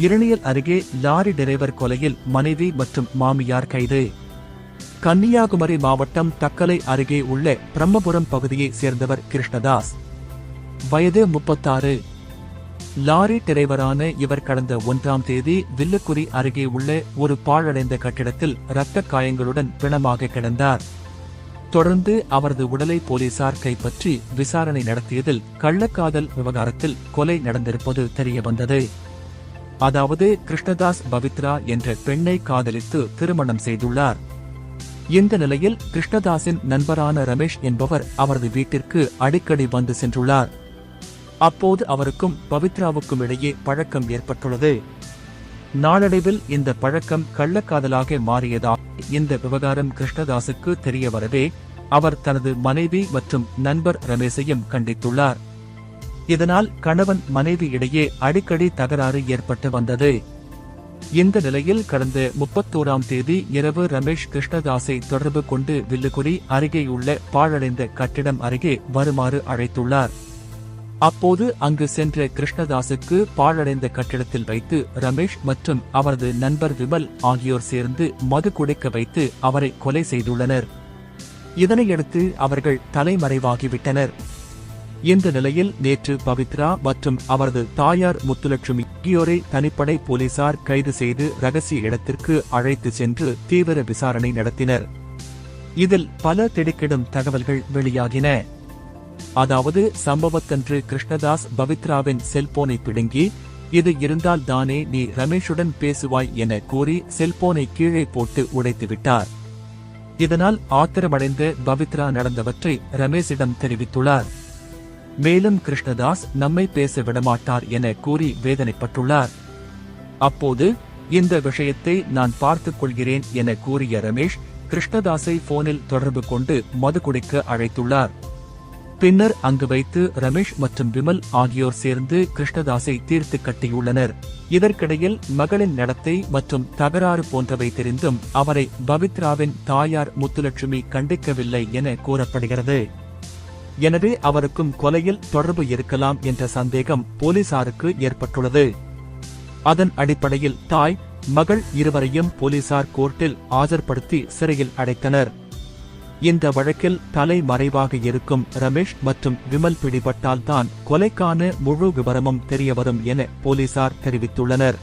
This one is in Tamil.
இரணியல் அருகே லாரி டிரைவர் கொலையில் மனைவி மற்றும் மாமியார் கைது. கன்னியாகுமரி மாவட்டம் தக்கலை அருகே உள்ள பிரம்மபுரம் பகுதியைச் சேர்ந்தவர் கிருஷ்ணதாஸ். வயது முப்பத்தாறு. லாரி டிரைவரான இவர் கடந்த ஒன்றாம் தேதி வில்லுக்குரி அருகே உள்ள ஒரு பாழடைந்த கட்டிடத்தில் இரத்த காயங்களுடன் பிணமாக கிடந்தார். தொடர்ந்து அவரது உடலை போலீசார் கைப்பற்றி விசாரணை நடத்தியதில் கள்ளக்காதல் விவகாரத்தில் கொலை நடந்திருப்பது தெரியவந்தது. அதாவது கிருஷ்ணதாஸ் பவித்ரா என்ற பெண்ணை காதலித்து திருமணம் செய்துள்ளார். இந்த நிலையில் கிருஷ்ணதாஸின் நண்பரான ரமேஷ் என்பவர் அவரது வீட்டிற்கு அடிக்கடி வந்து சென்றுள்ளார். அப்போது அவருக்கும் பவித்ராவுக்கும் இடையே பழக்கம் ஏற்பட்டுள்ளது. நாளடைவில் இந்த பழக்கம் கள்ளக்காதலாக மாறியதால் இந்த விவகாரம் கிருஷ்ணதாஸுக்கு தெரிய வரவே அவர் தனது மனைவி மற்றும் நண்பர் ரமேஷையும் கண்டித்துள்ளார். இதனால் கணவன் மனைவி இடையே அடிக்கடி தகராறு ஏற்பட்டு வந்தது. இந்த நிலையில் கடந்த முப்பத்தோராம் தேதி இரவு ரமேஷ் கிருஷ்ணதாஸை தொடர்பு கொண்டு வில்லுகுரி அருகேயுள்ள பாழடைந்த கட்டிடம் அருகே வருமாறு அழைத்துள்ளார். அப்போது அங்கு சென்ற கிருஷ்ணதாஸுக்கு பாழடைந்த கட்டிடத்தில் வைத்து ரமேஷ் மற்றும் அவரது நண்பர் விமல் ஆகியோர் சேர்ந்து மது குடைக்க வைத்து அவரை கொலை செய்துள்ளனர். இதனையடுத்து அவர்கள் தலைமறைவாகிவிட்டனர். இந்த நிலையில் நேற்று பவித்ரா மற்றும் அவரது தாயார் முத்துலட்சுமி ஆகியோரை தனிப்படை போலீசார் கைது செய்து ரகசிய இடத்திற்கு அழைத்து சென்று தீவிர விசாரணை நடத்தினர். இதில் பல திடுக்கிடும் தகவல்கள் வெளியாகின. அதாவது சம்பவத்தன்று கிருஷ்ணதாஸ் பவித்ராவின் செல்போனை பிடுங்கி இது இருந்தால் தானே நீ ரமேஷுடன் பேசுவாய் என கூறி செல்போனை கீழே போட்டு உடைத்துவிட்டார் இதனால் ஆத்திரமடைந்த பவித்ரா நடந்தவற்றை ரமேஷிடம் தெரிவித்துள்ளார். மேலும் கிருஷ்ணதாஸ் நம்மை பேச விடமாட்டார் என கூறி வேதனைப்பட்டுள்ளார். அப்போது இந்த விஷயத்தை நான் பார்த்துக் கொள்கிறேன் என கூறிய ரமேஷ் கிருஷ்ணதாஸை போனில் தொடர்பு கொண்டு மது குடிக்க அழைத்துள்ளார். பின்னர் அங்கு வைத்து ரமேஷ் மற்றும் விமல் ஆகியோர் சேர்ந்து கிருஷ்ணதாஸை தீர்த்து கட்டியுள்ளனர். இதற்கிடையில் மகளின் நடத்தை மற்றும் தகராறு போன்றவை தெரிந்தும் அவரை பவித்ராவின் தாயார் முத்துலட்சுமி கண்டிக்கவில்லை என கூறப்படுகிறது. எனவே அவருக்கும் கொலையில் தொடர்பு இருக்கலாம் என்ற சந்தேகம் போலீசாருக்கு ஏற்பட்டுள்ளது. அதன் அடிப்படையில் தாய் மகள் இருவரையும் போலீசார் கோர்ட்டில் ஆஜர்படுத்தி சிறையில் அடைத்தனர். இந்த வழக்கில் தலைமறைவாக இருக்கும் ரமேஷ் மற்றும் விமல் பிடிபட்டால்தான் கொலைக்கான முழு விவரமும் தெரியவரும் என போலீசார் தெரிவித்துள்ளனர்.